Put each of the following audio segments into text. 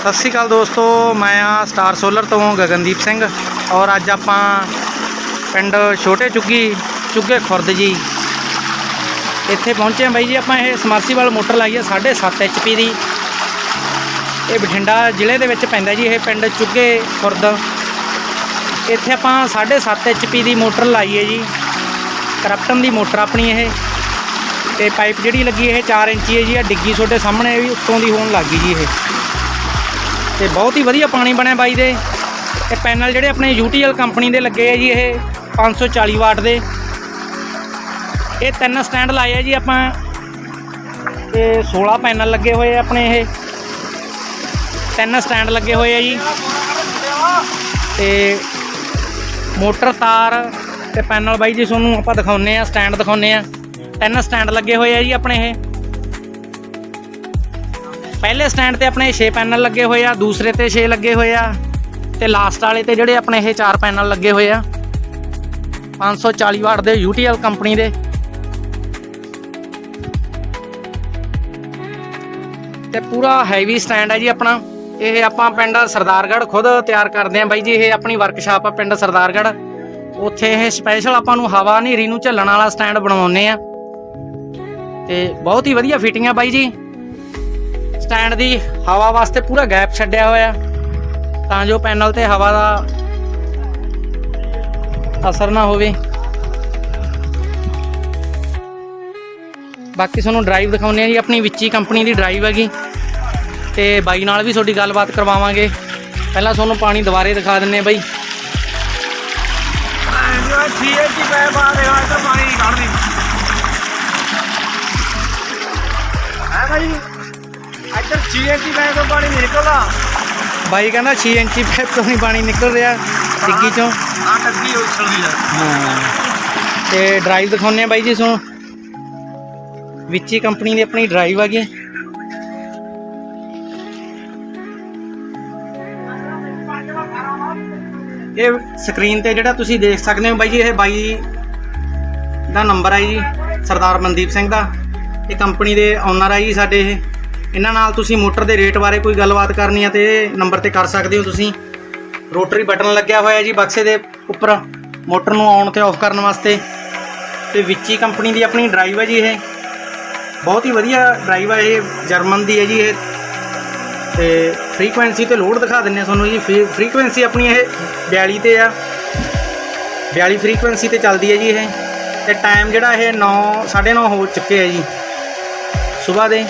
ਸਤਿ ਸ਼੍ਰੀ ਅਕਾਲ ਦੋਸਤੋ, ਮੈਂ ਆ ਸਟਾਰ ਸੋਲਰ ਤੋਂ ਗਗਨਦੀਪ ਸਿੰਘ ਔਰ ਅੱਜ ਆਪਾਂ ਪਿੰਡ ਛੋਟੇ ਚੁੱਗੀ, ਚੁੱਗੇ ਖੁਰਦ ਜੀ ਇੱਥੇ ਪਹੁੰਚੇ ਹਾਂ ਬਾਈ ਜੀ, ਆਪਾਂ ਇਹ ਸਮਰਸੀਬਲ ਮੋਟਰ ਲਾਈ ਹੈ 7.5 ਐਚਪੀ ਦੀ। ਇਹ ਬਠਿੰਡਾ ਜ਼ਿਲ੍ਹੇ ਦੇ ਵਿੱਚ ਪੈਂਦਾ ਜੀ, ਇਹ ਪਿੰਡ ਚੁੱਗੇ ਖੁਰਦ। ਇੱਥੇ ਆਪਾਂ 7.5 ਐਚਪੀ ਦੀ ਮੋਟਰ ਲਾਈ ਹੈ ਜੀ, ਕਰਪਟਨ ਦੀ ਮੋਟਰ ਆਪਣੀ ਇਹ। ਤੇ ਪਾਈਪ ਜਿਹੜੀ ਲੱਗੀ ਇਹ 4 ਇੰਚੀ ਹੈ ਜੀ ਆ ਡਿੱਗੀ ਤੁਹਾਡੇ ਸਾਹਮਣੇ ਵੀ ਉੱਤੋਂ ਦੀ ਹੋਣ ਲੱਗ ਗਈ ਜੀ ਇਹ। ਤੇ ਬਹੁਤ ਹੀ ਵਧੀਆ ਪਾਣੀ ਬਣਿਆ ਬਾਈ ਦੇ। ਇਹ ਪੈਨਲ ਜਿਹੜੇ ਆਪਣੇ UTL ਕੰਪਨੀ ਦੇ ਲੱਗੇ ਆ ਜੀ ਇਹ 540 ਵਾਟ ਦੇ। ਇਹ ਤਿੰਨ ਸਟੈਂਡ ਲਾਏ ਆ ਜੀ ਆਪਾਂ। ਤੇ 16 ਪੈਨਲ ਲੱਗੇ ਹੋਏ ਆ ਆਪਣੇ ਇਹ। ਤਿੰਨ ਸਟੈਂਡ ਲੱਗੇ ਹੋਏ ਆ ਜੀ। ਤੇ ਮੋਟਰ ਤਾਰ ਤੇ ਪੈਨਲ ਬਾਈ ਜੀ ਤੁਹਾਨੂੰ ਆਪਾਂ ਦਿਖਾਉਨੇ ਆ, ਸਟੈਂਡ ਦਿਖਾਉਨੇ ਆ। ਤਿੰਨ ਸਟੈਂਡ ਲੱਗੇ ਹੋਏ ਆ ਜੀ ਆਪਣੇ ਇਹ। ਪਹਿਲੇ ਸਟੈਂਡ ਤੇ ਆਪਣੇ 6 ਪੈਨਲ ਲੱਗੇ ਹੋਏ ਆ, ਦੂਸਰੇ ਤੇ 6 ਲੱਗੇ ਹੋਏ ਆ ਤੇ ਲਾਸਟ ਵਾਲੇ ਤੇ ਜਿਹੜੇ ਆਪਣੇ ਇਹ 4 ਪੈਨਲ ਲੱਗੇ ਹੋਏ ਆ। 540 ਵਾਟ ਦੇ UTL ਕੰਪਨੀ ਦੇ। ਤੇ ਪੂਰਾ ਹੈਵੀ ਸਟੈਂਡ ਹੈ ਜੀ ਆਪਣਾ। ਇਹ ਆਪਾਂ ਪਿੰਡ ਸਰਦਾਰਗੜ੍ਹ ਖੁਦ ਤਿਆਰ ਕਰਦੇ ਆਂ ਬਾਈ ਜੀ, ਇਹ ਆਪਣੀ ਵਰਕਸ਼ਾਪ ਆ ਪਿੰਡ ਸਰਦਾਰਗੜ੍ਹ। ਉੱਥੇ ਇਹ ਸਪੈਸ਼ਲ ਆਪਾਂ ਨੂੰ ਹਵਾ ਹਨੇਰੀ ਨੂੰ ਝੱਲਣ ਵਾਲਾ ਸਟੈਂਡ ਬਣਾਉਨੇ ਆ। ਤੇ ਬਹੁਤ ਹੀ ਵਧੀਆ ਫਿਟਿੰਗ ਆ ਬਾਈ ਜੀ। ਸਟੈਂਡ ਦੀ ਹਵਾ ਵਾਸਤੇ ਪੂਰਾ ਗੈਪ ਛੱਡਿਆ ਹੋਇਆ। ਤਾਂ ਜੋ ਪੈਨਲ ਤੇ ਹਵਾ ਦਾ ਅਸਰ ਨਾ ਹੋਵੇ। ਬਾਕੀ ਤੁਹਾਨੂੰ ਡਰਾਈਵ ਦਿਖਾਉਂਦੇ ਆ ਜੀ, ਆਪਣੀ ਵਿੱਚੀ ਕੰਪਨੀ ਦੀ ਡਰਾਈਵ ਹੈਗੀ। ਤੇ ਬਾਈ ਨਾਲ ਵੀ ਤੁਹਾਡੀ ਗੱਲਬਾਤ ਕਰਵਾਵਾਂਗੇ। ਪਹਿਲਾਂ ਤੁਹਾਨੂੰ ਪਾਣੀ ਦੁਬਾਰੇ ਦਿਖਾ ਦਿੰਨੇ ਬਾਈ। ਸੀਐਚੀ ਪੈ ਪਾ ਦੇ ਇੱਧਰ ਪਾਣੀ ਨਹੀਂ ਕੱਢਦੀ ਹੈ ਭਾਈ। ਇੱਧਰ ਸੀਐਚੀ ਪੈ ਤੋਂ ਪਾਣੀ ਨਹੀਂ ਨਿਕਲਦਾ? ਬਾਈ ਕਹਿੰਦਾ 6 ਇੰਚੀ ਪੈਪ ਤੋਂ ਨਹੀਂ ਪਾਣੀ ਨਿਕਲ ਰਿਹਾ ਟਿੱਕੀ ਚੋਂ। ਆ ਟੱਕੀ ਉਛਲਦੀ ਆ। ਹਾਂ। ਤੇ ਡਰਾਈਵ ਦਿਖਾਉਂਦੇ ਆ ਬਾਈ ਜੀ ਤੁਹਾਨੂੰ। ਵਿੱਚੀ ਕੰਪਨੀ ਦੀ ਆਪਣੀ ਡਰਾਈਵ ਹੈਗੀ ਇਹ ਸਕਰੀਨ ਤੇ ਜਿਹੜਾ ਤੁਸੀਂ ਦੇਖ ਸਕਦੇ ਹੋ ਬਾਈ ਜੀ ਇਹ ਬਾਈ ਦਾ ਨੰਬਰ ਹੈ ਜੀ ਸਰਦਾਰ ਮਨਦੀਪ ਸਿੰਘ ਦਾ। ਇਹ ਕੰਪਨੀ ਦੇ ਓਨਰ ਹੈ ਜੀ ਸਾਡੇ ਇਹ। ਇਹਨਾਂ ਨਾਲ ਤੁਸੀਂ ਮੋਟਰ ਦੇ ਰੇਟ ਬਾਰੇ ਕੋਈ ਗੱਲਬਾਤ ਕਰਨੀ ਹੈ ਤੇ ਇਹ ਨੰਬਰ ਤੇ ਕਰ ਸਕਦੇ ਹੋ ਤੁਸੀਂ। ਰੋਟਰੀ ਬਟਨ ਲੱਗਿਆ ਹੋਇਆ ਜੀ ਬਕਸੇ ਦੇ ਉੱਪਰ। ਮੋਟਰ ਨੂੰ ਆਨ ਤੇ ਆਫ ਕਰਨ ਵਾਸਤੇ। ਤੇ ਵਿੱਚੀ ਕੰਪਨੀ ਦੀ ਆਪਣੀ ਡਰਾਈਵ ਹੈ ਜੀ ਇਹ। ਬਹੁਤ ਹੀ ਵਧੀਆ ਡਰਾਈਵ ਹੈ ਇਹ, ਜਰਮਨ ਦੀ ਹੈ ਜੀ ਇਹ। ਤੇ ਫ੍ਰੀਕੁਐਂਸੀ ਤੇ ਲੋਡ ਦਿਖਾ ਦਿੰਨੇ ਤੁਹਾਨੂੰ ਜੀ। ਫ੍ਰੀਕੁਐਂਸੀ ਆਪਣੀ ਇਹ 42 ਤੇ ਆ। 42 ਫ੍ਰੀਕੁਐਂਸੀ ਤੇ ਚੱਲਦੀ ਹੈ ਜੀ ਇਹ। ਤੇ ਟਾਈਮ ਜਿਹੜਾ ਇਹ 9 9:30 ਹੋ ਚੁੱਕੇ ਹੈ ਜੀ। ਸਵੇਰ ਦੇ।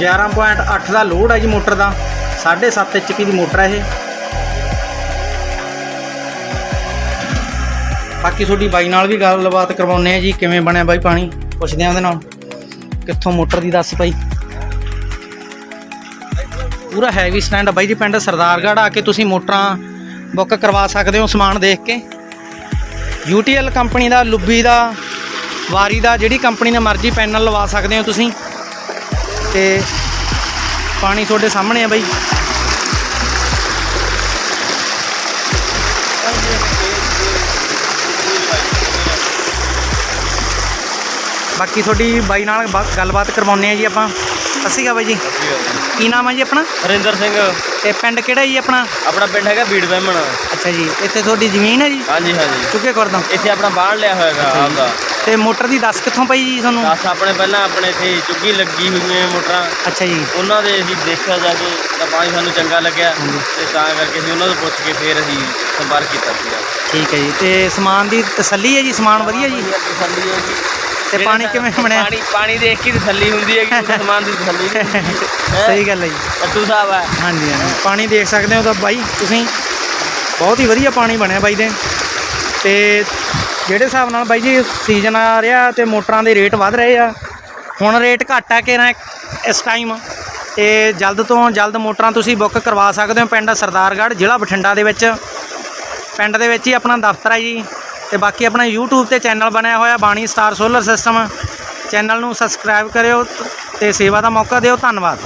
ਗਿਆਰਾਂ ਪੁਆਇੰਟ ਅੱਠ ਦਾ ਲੋਡ ਹੈ ਜੀ ਮੋਟਰ ਦਾ। 7.5 ਐਚਪੀ ਦੀ ਮੋਟਰ ਹੈ ਇਹ। ਬਾਕੀ ਤੁਹਾਡੀ ਬਾਈ ਨਾਲ ਵੀ ਗੱਲਬਾਤ ਕਰਵਾਉਨੇ ਆ ਜੀ, ਕਿਵੇਂ ਬਣਿਆ ਬਾਈ ਪਾਣੀ? ਪੁੱਛਦੇ ਆ ਉਹਦੇ ਨਾਲ। ਕਿੱਥੋਂ ਮੋਟਰ ਦੀ ਦੱਸ ਬਾਈ। ਪੂਰਾ ਹੈਵੀ ਸਟੈਂਡ ਆ ਬਾਈ ਜੀ, ਪਿੰਡ ਸਰਦਾਰਗੜ੍ਹ ਆ ਕੇ ਤੁਸੀਂ ਮੋਟਰਾਂ ਬੁੱਕ ਕਰਵਾ ਸਕਦੇ ਹੋ ਸਮਾਨ ਦੇਖ ਕੇ। UTL ਕੰਪਨੀ ਦਾ, ਲੁੱਬੀ ਦਾ, ਵਾਰੀ ਦਾ, ਜਿਹੜੀ ਕੰਪਨੀ ਦਾ ਮਰਜ਼ੀ ਪੈਨਲ ਲਵਾ ਸਕਦੇ ਹੋ ਤੁਸੀਂ। ਤੇ ਪਾਣੀ ਤੁਹਾਡੇ ਸਾਹਮਣੇ ਆ ਬਾਈ। ਬਾਕੀ ਤੁਹਾਡੀ ਬਾਈ ਨਾਲ ਬਾ- ਗੱਲਬਾਤ ਕਰਵਾਉਨੇ ਆ ਜੀ ਆਪਾਂ। ਸਤਿ ਸ਼੍ਰੀ ਅਕਾਲ ਬਾਈ ਜੀ। ਕੀ ਨਾਮ ਹੈ ਜੀ ਆਪਣਾ? ਹਰਿੰਦਰ ਸਿੰਘ। ਤੇ ਪਿੰਡ ਕਿਹੜਾ ਜੀ ਆਪਣਾ? ਆਪਣਾ ਪਿੰਡ ਹੈਗਾ ਬੀੜ ਬਹਿਮਣ ਅੱਛਾ ਜੀ ਇੱਥੇ ਤੁਹਾਡੀ ਜ਼ਮੀਨ ਹੈ ਜੀ? ਹਾਂਜੀ ਹਾਂਜੀ। ਚੁੱਕੇ ਕਰਦਾ ਇੱਥੇ ਆਪਣਾ ਬਾਹਣ ਲਿਆ ਹੋਇਆਗਾ ਆਪਦਾ ਤੇ ਮੋਟਰ ਦੀ ਦੱਸ ਕਿੱਥੋਂ ਪਈ ਜੀ ਤੁਹਾਨੂੰ? ਦਸ ਆਪਣੇ ਪਹਿਲਾਂ ਆਪਣੇ ਇੱਥੇ ਚੁੱਗੀ ਲੱਗੀ ਹੋਈਆਂ ਮੋਟਰਾਂ। ਅੱਛਾ ਜੀ। ਉਹਨਾਂ ਦੇ ਅਸੀਂ ਦੇਖਿਆ ਜਾ ਕੇ ਤਾਂ ਪਾਣੀ ਸਾਨੂੰ ਚੰਗਾ ਲੱਗਿਆ ਤੇ ਤਾਂ ਕਰਕੇ ਅਸੀਂ ਉਹਨਾਂ ਤੋਂ ਪੁੱਛ ਕੇ ਫਿਰ ਅਸੀਂ ਸੰਪਰਕ ਕੀਤਾ ਸੀਗਾ ਠੀਕ ਹੈ ਜੀ। ਤੇ ਸਮਾਨ ਦੀ ਤਸੱਲੀ ਹੈ ਜੀ? ਸਮਾਨ ਵਧੀਆ ਜੀ? ਤਸੱਲੀ ਹੈ ਜੀ। ਤੇ ਪਾਣੀ ਕਿਵੇਂ ਬਣਿਆ? ਪਾਣੀ ਪਾਣੀ ਦੇਖ ਕੇ ਤਸੱਲੀ ਹੁੰਦੀ ਹੈ ਕਿ ਸਮਾਨ ਦੀ ਤਸੱਲੀ। ਹੈਂ? ਸਹੀ ਗੱਲ ਹੈ ਜੀ। ਕੱਟੂ ਸਾਹਿਬ ਹੈ। ਹਾਂਜੀ ਹਾਂਜੀ। ਪਾਣੀ ਦੇਖ ਸਕਦੇ ਹੋ ਤਾਂ ਬਾਈ ਤੁਸੀਂ ਬਹੁਤ ਹੀ ਵਧੀਆ ਪਾਣੀ ਬਣਿਆ ਬਾਈ ਦੇ। ਤੇ ਜਿਹੜੇ ਹਿਸਾਬ ਨਾਲ ਬਾਈ ਜੀ ਸੀਜ਼ਨ ਆ ਰਿਹਾ ਤੇ ਮੋਟਰਾਂ ਦੇ ਰੇਟ ਵੱਧ ਰਹੇ ਆ, ਹੁਣ ਰੇਟ ਘੱਟ ਆ ਕਿ ਨਾ ਇਸ ਟਾਈਮ ਤੇ ਜਲਦ ਤੋਂ ਜਲਦ ਮੋਟਰਾਂ ਤੁਸੀਂ ਬੁੱਕ ਕਰਵਾ ਸਕਦੇ ਹੋ ਪਿੰਡ ਸਰਦਾਰਗੜ੍ਹ, ਜ਼ਿਲ੍ਹਾ ਬਠਿੰਡਾ ਦੇ ਵਿੱਚ। ਪਿੰਡ ਦੇ ਵਿੱਚ ਹੀ ਆਪਣਾ ਦਫ਼ਤਰ ਹੈ ਜੀ ਤੇ ਬਾਕੀ ਆਪਣਾ YouTube ਤੇ ਚੈਨਲ ਬਣਿਆ ਹੋਇਆ Bani star solar system. Channel ਨੂੰ ਸਬਸਕ੍ਰਾਈਬ ਕਰਿਓ ਤੇ ਸੇਵਾ ਦਾ ਮੌਕਾ ਦਿਓ, ਧੰਨਵਾਦ।